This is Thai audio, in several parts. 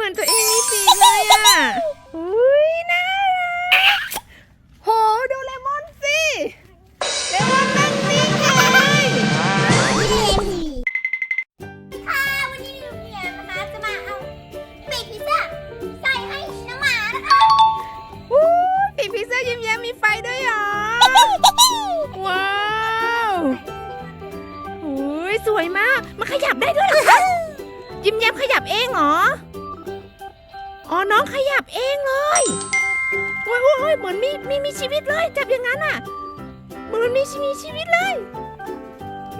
เหมือนตัวเองมีปีกเลยอะอุ้ยน่ารักโหดูเลมอนสิเลมอนนั่งนิ่งเลยค่ะวันนี้ลุงเนี่ยนะคะจะมาเอาปีกพิซซ่าใส่ให้น้องหมานะคะอู้ปีกพิซซ่ายิ้มแย้มมีไฟด้วยเหรอ ว้าวอุ้ยสวยมาก มันขยับได้ด้วยเหรอคะยิ้มแย้มขยับเองเหรอ อ๋อ น้องขยับเองเลย โอ้ยโอ้ยโอ้ยเหมือนมีมีมีชีวิตเลย จับอย่างนั้นอะ เหมือนมีมีชีวิตเลย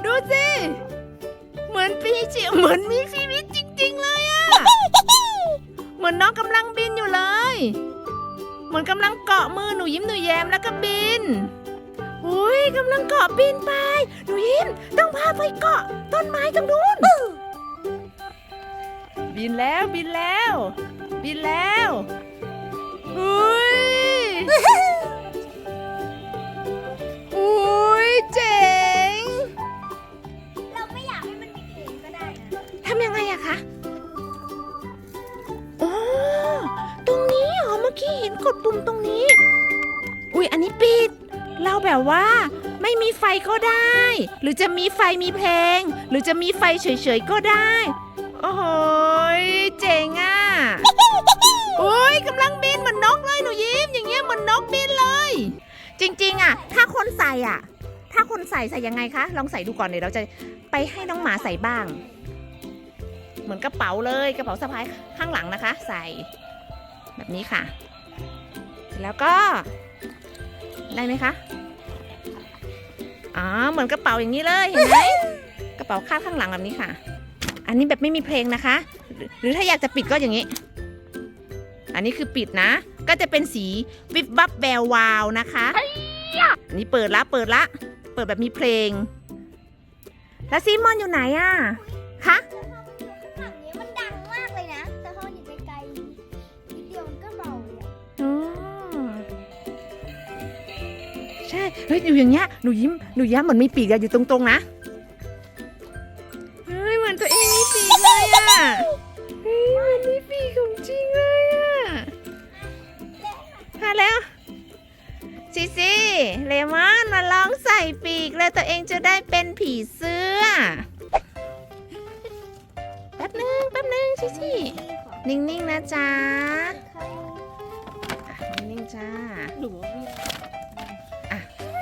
ดูสิ เหมือนปีชีเหมือนมีชีวิตจริง ๆ เลยอะ เหมือนน้องกำลังบินอยู่เลย เหมือนกำลังเกาะมือหนูยิ้มหนูแย้มแล้วก็บินอุ้ยกำลังเกาะบินไป หนูยิ้มต้องพาไปเกาะต้นไม้ตรงนู้นบินแล้วบินแล้ว บินแล้วอุ้ยอุ้ยเจ๋ง เราไม่อยากให้มันมีปีกก็ได้นะทำยังไงอะคะอ๋อตรงนี้เหรอเมื่อกี้เห็นกดปุ่มตรงนี้ อุ้ยอันนี้ปิด เราแบบว่า ไม่มีไฟก็ได้ หรือจะมีไฟมีเพลง หรือจะมีไฟเฉยๆก็ได้ โอ้โหยเจ๋งอะ โอ้ยกำลังบินเหมือนนกเลยหนูยิ้ม อย่างเงี้ยเหมือนนกบินเลย จริงๆอะ ถ้าคนใส่อะ ถ้าคนใส่ใส่ยังไงคะ ลองใส่ดูก่อนเดี๋ยวเราจะไปให้น้องหมาใส่บ้าง เหมือนกระเป๋าเลยกระเป๋าสะพายข้างหลังนะคะ ใส่แบบนี้ค่ะ แล้วก็ได้ไหมคะอ๋อเหมือนกระเป๋าอย่างนี้เลยเห็นไหมกระเป๋าคาดข้างหลังแบบนี้ค่ะ อันนี้แบบไม่มีเพลงนะคะ หรือถ้าอยากจะปิดก็อย่างนี้ อันนี้คือปิดนะ ก็จะเป็นสีวิบวับแวววาวนะคะอันนี้เปิดละเปิดละ เปิดแบบมีเพลง แล้วซีมอนอยู่ไหนอะคะแต่พอมันอยู่ข้างหลังนี้มันดังมากเลยนะ แต่พอมันอยู่ไกลๆนิดเดียวมันก็เบาเลยอะอ๋อใช่ เฮ้ยอยู่อย่างเงี้ยหนูยิ้มหนูยิ้มเหมือนมีปีกอะอยู่ตรงๆนะ ซิซิเลมอนมาลองใส่ปีกแล้วตัวเองจะได้เป็นผีเสื้อ แป๊บนึงแป๊บนึงซิซินิ่งๆนะจ๊ะอะนิ่งๆจ้าหนู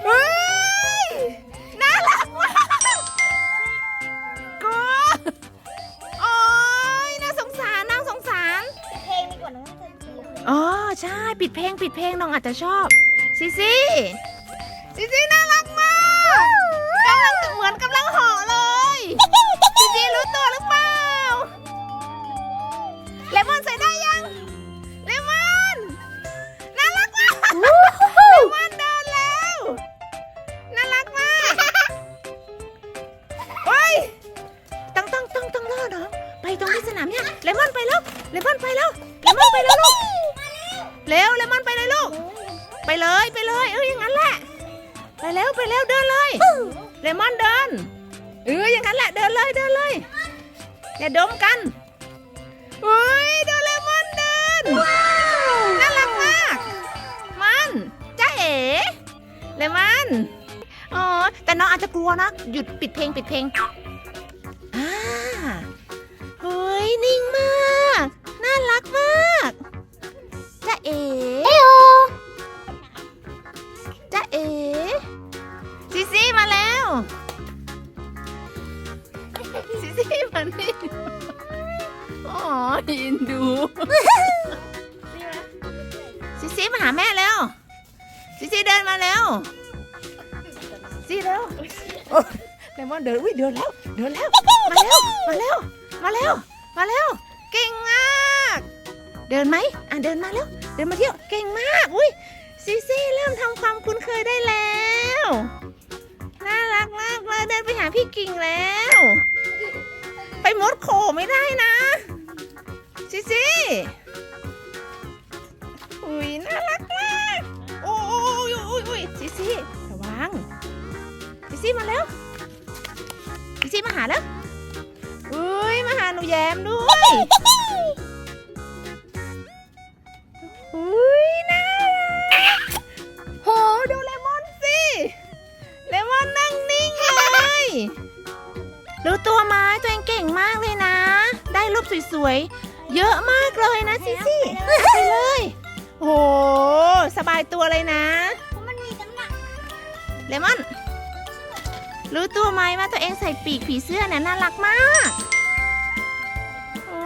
เฮ้ยน่ารักมากกูโอ้ยน่าสงสารน่าสงสาร เพลงดีกว่าน้องจะจีบอ๋อใช่ ปิดเพลงปิดเพลงน้องอาจจะชอบ ซิซิซิซิน่ารักมากกำลังเหมือนกำลังห่อเลยซิซิรู้ตัวหรือเปล่าเลมอนใส่ได้ยังเลมอนน่ารักมากเลมอนเดินแล้วน่ารักมากเฮ้ยต้องต้องต้องต้องล่อน้องไปตรงที่สนามเนี่ยเลมอนไปแล้วเลมอนไปแล้วเลมอนไปแล้วลูกเร็วเลมอนไป เลยลูกไปเลยไปเลย เอออย่างนั้นแหละ ไปเร็วไปเร็วเดินเลยเลมอนเดินเอออย่างนั้นแหละเดินเลยเดินเลยอย่าดมกันเฮ้ยดูเลมอนเดินน่ารักมาก มันจ้าเอ๋เลมอนอ๋อแต่น้องอาจจะกลัวนะ หยุดปิดเพลงปิดเพลงอ่าเฮ้ยนิ่งมาก น่ารักมาก อ๋อยินดูซิซิมาหาแม่แล้วซิซิเดินมาแล้วซิเร็วโอ้เลมอนเดินอุ้ยเดินแล้วเดินแล้ว มาแล้วมาแล้วมาแล้วมาแล้วเก่งมากเดินไหมอะเดินมาแล้ว เดินมาเที่ยวเก่งมากอุ้ยซิซิเริ่มทำความคุ้นเคยได้แล้วน่ารักมากเลยเดินไปหาพี่กิ่งแล้ว ไปมดโขไม่ได้นะ ซีซีอุ้ยน่ารักมากโอ้ยโอ้ยโอ้ยซีซีระวังซีซีมาแล้วซีซีมาหาแล้วอุ้ยมาหาหนูแย้มด้วยอุ้ยน่ารักโหดูเลมอนสิเลมอนนั่งนิ่งเลยรู้ตัวไหมตัวเองเก่งมากเลยนะ ได้รูปสวย เยอะมากเลยนะซิซี่ไปเลยโอ้โหสบายตัวเลยนะเพราะมันมีน้ำหนักเลมอน รู้ตัวไหมว่าตัวเองใส่ปีกผีเสื้อเนี่ยน่ารักมากโอ้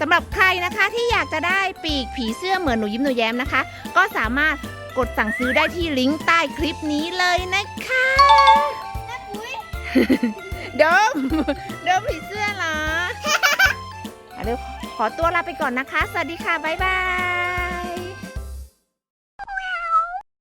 สำหรับใครนะคะที่อยากจะได้ปีกผีเสื้อเหมือนหนูยิ้มหนูแย้มนะคะ ก็สามารถกดสั่งซื้อได้ที่ลิงก์ใต้คลิปนี้เลยนะคะแม่ปุ้ยเดิมเดิมผีเสื้อเหรออะเดี๋ยวขอตัวลาไปก่อนนะคะ สวัสดีค่ะ บ๊ายบาย